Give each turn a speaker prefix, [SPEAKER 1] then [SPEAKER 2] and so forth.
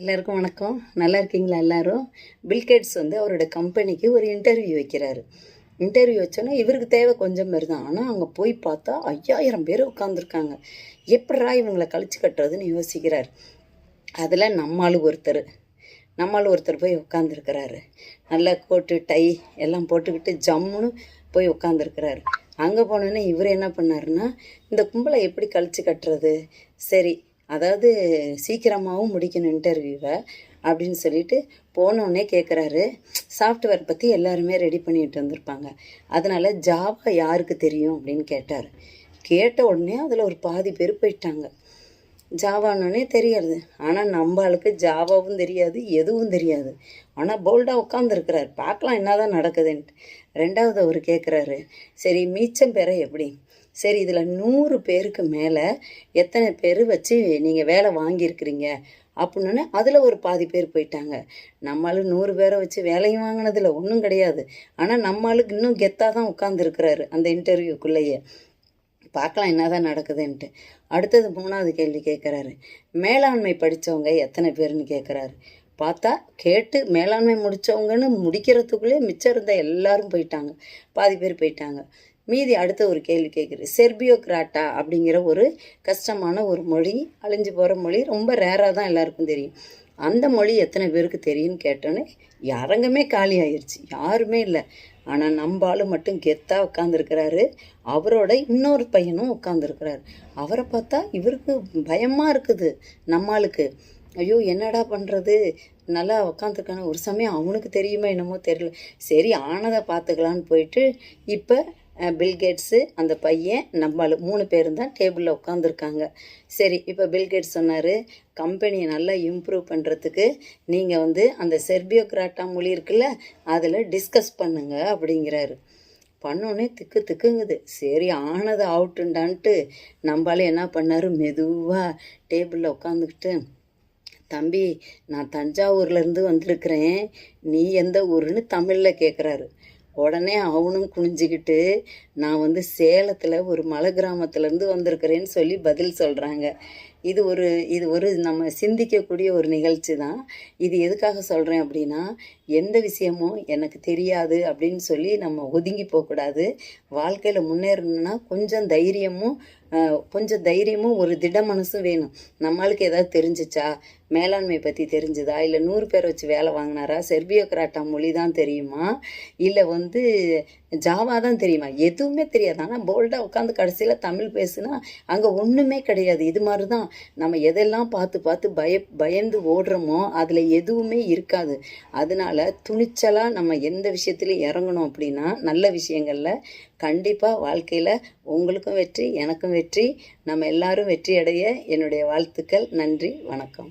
[SPEAKER 1] எல்லாருக்கும் வணக்கம். நல்லா இருக்கீங்களா எல்லாரும்? பில்கேட்ஸ் வந்து அவரோட கம்பெனிக்கு ஒரு இன்டர்வியூ வைக்கிறாரு. இன்டர்வியூ வச்சோன்னா இவருக்கு தேவை கொஞ்சம் பேர் தான். ஆனால் அங்கே போய் பார்த்தா ஐயாயிரம் பேர் உட்காந்துருக்காங்க எப்படா இவங்களை கழிச்சு கட்டுறதுன்னு யோசிக்கிறார். அதில் நம்மளும் ஒருத்தர் நம்மால் ஒருத்தர் போய் உட்காந்துருக்கிறாரு நல்ல கோட்டு டை எல்லாம் போட்டுக்கிட்டு ஜம்முன்னு போய் உட்காந்துருக்கிறாரு அங்கே போனோன்னே இவர் என்ன பண்ணாருன்னா இந்த கும்பலை எப்படி கழிச்சு கட்டுறது? சரி அதாவது சீக்கிரமாகவும் முடிக்கணும் இன்டர்வியூவை அப்படின்னு சொல்லிட்டு போனோடனே கேட்குறாரு சாஃப்ட்வேர் பற்றி எல்லாருமே ரெடி பண்ணிட்டு வந்திருப்பாங்க அதனால் ஜாவா யாருக்கு தெரியும் அப்படின்னு கேட்டார். கேட்ட உடனே அதில் ஒரு பாதி பேர் போயிட்டாங்க. ஜாவானோடனே தெரியாது. ஆனால் நம்ம ஆளுக்கு ஜாவாவும் தெரியாது எதுவும் தெரியாது. ஆனால் போல்டாக உட்காந்துருக்கிறார் பார்க்கலாம் என்னதான் நடக்குதுன்ட்டு. ரெண்டாவது அவர் கேட்குறாரு சரி மீச்சம் பெற எப்படி? சரி இதில் நூறு பேருக்கு மேலே எத்தனை பேர் வச்சு நீங்கள் வேலை வாங்கியிருக்கிறீங்க? அப்படின்னோடனே அதில் ஒரு பாதி பேர் போயிட்டாங்க. நம்மளும் நூறு பேரை வச்சு வேலையும் வாங்கினதில் ஒன்றும் கிடையாது. ஆனால் நம்மளுக்கு இன்னும் கெத்தாக தான் உட்காந்துருக்கிறாரு அந்த இன்டர்வியூக்குள்ளேயே. பார்க்கலாம் என்னதான் நடக்குதுன்ட்டு. அடுத்தது மூணாவது கேள்வி கேட்குறாரு மேலாண்மை படித்தவங்க எத்தனை பேர்னு கேட்குறாரு பார்த்தா கேட்டு மேலாண்மை முடித்தவங்கன்னு முடிக்கிறதுக்குள்ளே மிச்சம் இருந்த எல்லாரும் போயிட்டாங்க. பாதி பேர் போயிட்டாங்க. மீதி அடுத்த ஒரு கேள்வி கேட்குறது செர்பியோக்ராட்டா அப்படிங்கிற ஒரு கஷ்டமான ஒரு மொழி அழிஞ்சு போகிற மொழி ரொம்ப ரேராக தான் எல்லாருக்கும் தெரியும். அந்த மொழி எத்தனை பேருக்கு தெரியும்னு கேட்டோன்னே அரங்கமே காலி ஆயிடுச்சு யாருமே இல்லை. ஆனால் நம்ம மட்டும் கெத்தாக உட்காந்துருக்கிறாரு அவரோட இன்னொரு பையனும் உட்காந்துருக்கிறாரு அவரை பார்த்தா இவருக்கு பயமாக இருக்குது நம்மளுக்கு ஐயோ என்னடா பண்ணுறது நல்லா உட்காந்துருக்கான ஒரு சமயம் அவனுக்கு தெரியுமா என்னமோ தெரியல. சரி ஆனதை பார்த்துக்கலான்னு போயிட்டு இப்போ பில்கேட்ஸு அந்த பையன் நம்மளு மூணு பேரும் தான் டேபிளில் உட்காந்துருக்காங்க சரி இப்போ பில்கேட்ஸ் சொன்னார் கம்பெனியை நல்லா இம்ப்ரூவ் பண்ணுறதுக்கு நீங்கள் வந்து அந்த செர்பியோக்ராட்டா மொழி இருக்குல்ல அதில் டிஸ்கஸ் பண்ணுங்க அப்படிங்கிறாரு. பண்ணோன்னே திக்கு திக்குங்குது. சரி ஆனது அவுட்டுண்டான்ட்டு நம்மளால என்ன பண்ணார்? மெதுவாக டேபிளில் உட்காந்துக்கிட்டு தம்பி நான் தஞ்சாவூர்லேருந்து வந்திருக்கிறேன். நீ எந்த ஊருன்னு தமிழில் கேட்குறாரு உடனே அவனும் குனிஞ்சிக்கிட்டு நான் வந்து சேலத்தில் ஒரு மலை கிராமத்துலேருந்து வந்திருக்கிறேன்னு சொல்லி பதில் சொல்கிறாங்க இது ஒரு இது ஒரு நம்ம சிந்திக்கக்கூடிய ஒரு நிகழ்ச்சி தான். இது எதுக்காக சொல்கிறேன் அப்படின்னா எந்த விஷயமும் எனக்கு தெரியாது அப்படின்னு சொல்லி நம்ம ஒதுங்கி போகக்கூடாது. வாழ்க்கையில் முன்னேறணும்னா கொஞ்சம் தைரியமும் கொஞ்சம் தைரியமும் ஒரு திட மனசும் வேணும். நம்மளுக்கு ஏதாவது தெரிஞ்சிச்சா? மேலாண்மை பற்றி தெரிஞ்சுதா? இல்லை நூறு பேர் வச்சு வேலை வாங்கினாரா? செர்பியோக்ராட்டா மொழி தான் தெரியுமா? இல்லை வந்து ஜாவா தான் தெரியுமா? எதுவுமே தெரியாது. ஆனால் போல்டாக உட்காந்து கடைசியில் தமிழ் பேசுனா அங்கே ஒன்றுமே கிடையாது. இது மாதிரி தான் நம்ம எதெல்லாம் பார்த்து பார்த்து பய பயந்து ஓடுறோமோ அதில் எதுவுமே இருக்காது. அதனால துணிச்சலாக நம்ம எந்த விஷயத்துலையும் இறங்கணும் அப்படின்னா நல்ல விஷயங்களில் கண்டிப்பாக வாழ்க்கையில் உங்களுக்கும் வெற்றி எனக்கும் வெற்றி. நம்ம எல்லாரும் வெற்றி அடைய என்னுடைய வாழ்த்துக்கள். நன்றி வணக்கம்.